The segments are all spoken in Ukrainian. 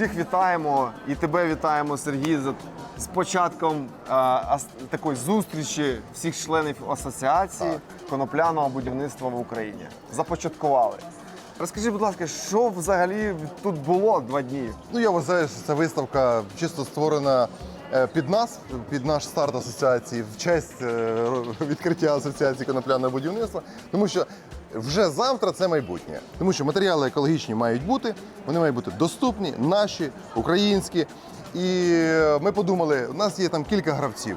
всіх вітаємо і тебе вітаємо, Сергій, за- з початком а, ас- такої зустрічі всіх членів асоціації конопляного будівництва в Україні. Започаткували. Розкажи, будь ласка, що взагалі тут було два дні? Ну, я вважаю, що ця виставка чисто створена е, під нас, під наш старт асоціації, в честь е, відкриття асоціації конопляного будівництва, тому що вже завтра це майбутнє. Тому що матеріали екологічні мають бути, вони мають бути доступні, наші, українські. І е, ми подумали, у нас є там кілька гравців.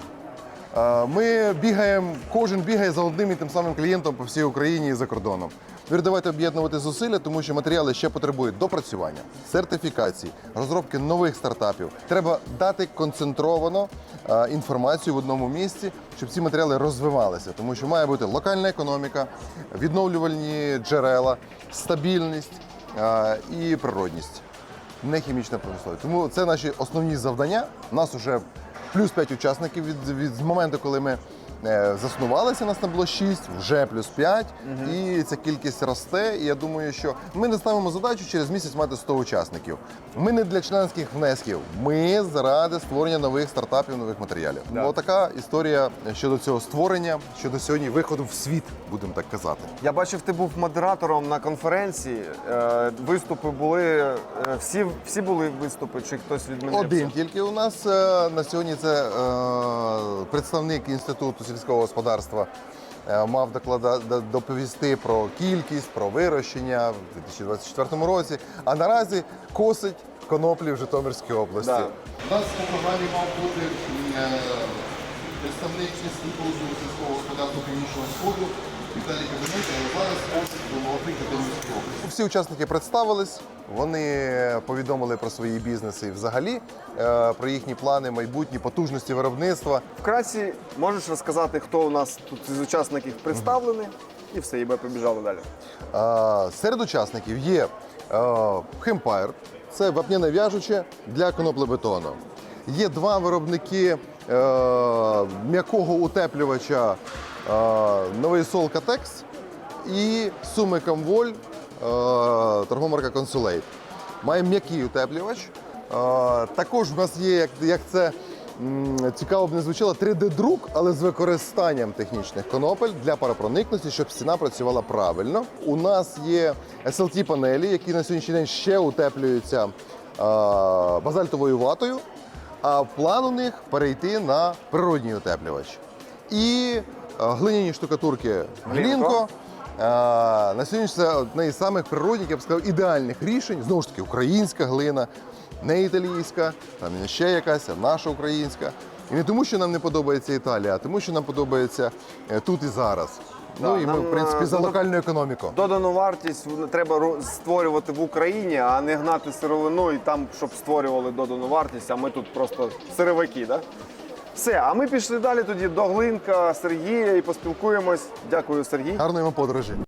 Е, Ми бігаємо, кожен бігає за одним і тим самим клієнтом по всій Україні і за кордоном. Тепер давайте об'єднувати зусилля, тому що матеріали ще потребують допрацювання, сертифікації, розробки нових стартапів. Треба дати концентровано е, інформацію в одному місці, щоб ці матеріали розвивалися, тому що має бути локальна економіка, відновлювальні джерела, стабільність е, і природність не хімічна промисловість. Тому це наші основні завдання. У нас вже плюс 5 учасників від, від з моменту, коли ми заснувалися, нас там було 6, вже плюс 5. І ця кількість росте. І я думаю, що ми не ставимо задачу через місяць мати 100 учасників. Ми не для членських внесків, ми заради створення нових стартапів, нових матеріалів. Да. Ось така історія щодо цього створення, щодо сьогодні виходу в світ, будемо так казати. Я бачив, ти був модератором на конференції. Е, Виступи були. е, Всі, всі були виступи, чи хтось відмінився? Один тільки у нас е, на сьогодні це е, представник інституту сільського господарства. е, Мав доповісти про кількість, про вирощення в 2024 році. А наразі косить коноплі в Житомирській області. Да. У нас у програмі мав бути е, представник сільського господарства Північного Сходу Віталій Кабінець, але зараз косить до молодих Житомирської. Всі учасники представились, вони повідомили про свої бізнеси і взагалі е, про їхні плани, майбутні потужності виробництва. Вкратці можеш розказати, хто у нас тут із учасників представлений, і все, і ми побіжали далі. Е, Серед учасників є е, Хемпайр, це вапняне в'яжуче для коноплебетону. Є два виробники е, м'якого утеплювача Новий Сол Катекс і Суми Камволь, е, торгомарка Консулейт. М'який утеплювач. Також в нас є, як, це цікаво б не звучало, 3D-друк, але з використанням технічних конопель для паропроникності, щоб стіна працювала правильно. У нас є SLT-панелі, які на сьогоднішній день ще утеплюються базальтовою ватою, а план у них перейти на природній утеплювач. І е, глиняні штукатурки Глінко. Е, На сьогодні це одне із самих природних, я б сказав, ідеальних рішень. Знову ж таки, українська глина, не італійська, там і ще якась, а наша українська. І не тому, що нам не подобається Італія, а тому, що нам подобається е, тут і зараз. Да, ну і ми, нам, в принципі, за локальну економіку. Додану вартість треба створювати в Україні, а не гнати сировину і там, щоб створювали додану вартість, а ми тут просто сировики, да? Все, а ми пішли далі тоді до Глинка Сергія і поспілкуємось. Дякую, Сергій. Гарної вам подорожі.